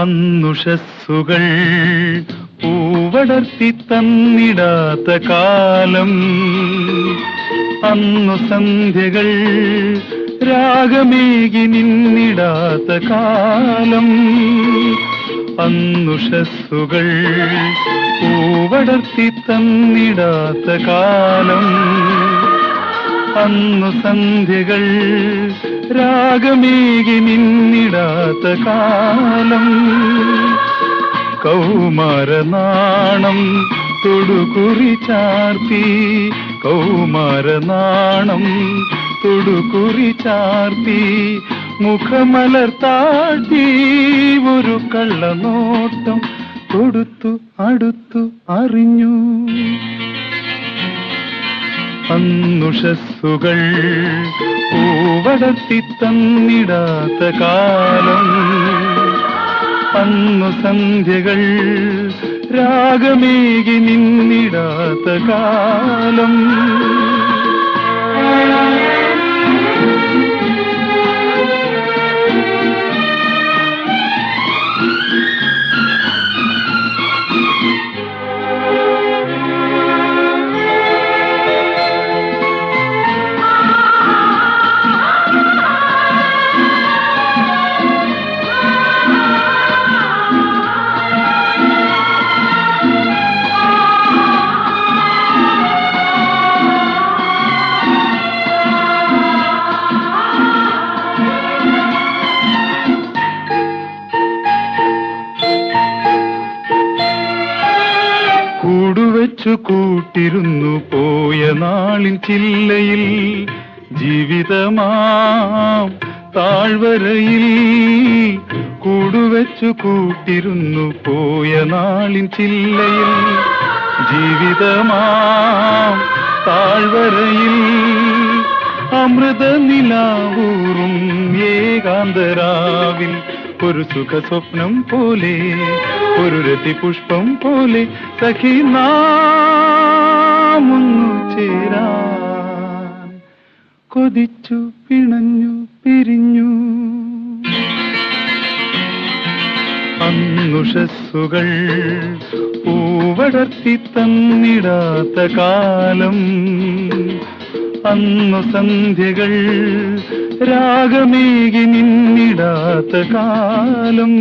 അന്നുഷസ്സുകൾ പൂവടർത്തി തന്നിടാത്ത കാലം. അന്നു സന്ധ്യകൾ രാഗമേകി നിന്നിടാത്ത കാലം. അന്നുഷസ്സുകൾ പൂവടർത്തി തന്നിടാത്ത കാലം. അന്നു സന്ധ്യകൾ രാഗമേകി നിന്നിടാത്ത കാലം. കൗമാരനാണം തൊടുകുറി ചാർത്തി. കൗമാരനാണം തൊടുകുറി ചാർത്തി. മുഖമലർ താഴ്ത്തി. ഒരു കള്ളനോട്ടം കൊടുത്തു അടുത്തു അറിഞ്ഞു. അന്നുഷസ്സുകൾ പൂവടത്തി തന്നിടാത്ത കാലം. അന്നു സന്ധ്യകൾ രാഗമേകി നിന്നിടാത്ത കാലം. കൂടുവച്ചു കൂട്ടിരുന്നു പോയ നാളിൻ ചില്ലയിൽ ജീവിതമാം താഴ്വരയിൽ കൂടുവെച്ചു കൂട്ടിരുന്നു പോയ നാളിൻ ചില്ലയിൽ ജീവിതമാം താഴ്വരയിൽ അമൃത നിലാവൂറും ഏകാന്തരാവിൽ ഒരു സുഖസ്വപ്നം പോലെ ഒരു രതി പുഷ്പം പോലെ സഖി നാമൊന്നു ചേരാൻ കൊതിച്ചു പിണഞ്ഞു പിരിഞ്ഞു. അന്നുഷസ്സുകൾ പൂവടർത്തി തന്നിടാത്ത കാലം. അന്നു സന്ധ്യകൾ രാഗമേകി നിന്നിടാത്ത കാലം.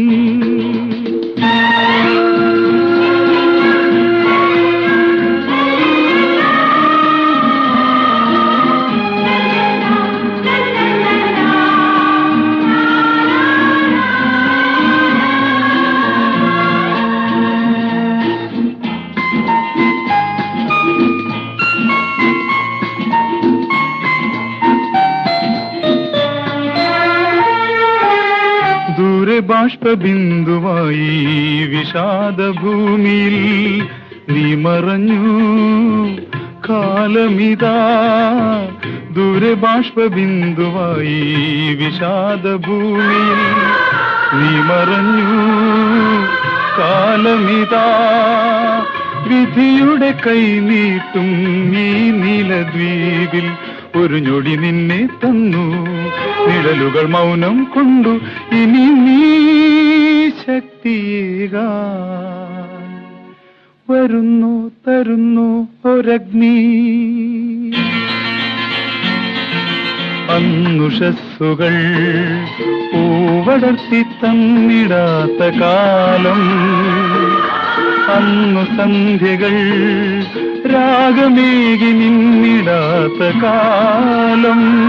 ദൂരെ ബാഷ്പബിന്ദുവായി വിഷാദഭൂമിയിൽ നീ മറഞ്ഞു. കാലമിതാ ദൂരബാഷ്പബിന്ദുവായി വിഷാദഭൂമിയിൽ നീ മറഞ്ഞു. കാലമിതാ വിധിയുടെ കൈ നീട്ടും ഈ നീലദ്വീപിൽ ഒരു ഞൊടി നിന്നെ തന്നു. നിഴലുകൾ മൗനം കൊണ്ടു ഇനി നീ ശക്തിയേക. വരുന്നു തരുന്നു ഒരഗ്നി. അന്നുഷസ്സുകൾ പൂവടർത്തി തന്നിടാത്ത കാലം. അന്നു സന്ധ്യകൾ രാഗമേകി നിന്നിടാത്ത കാലം.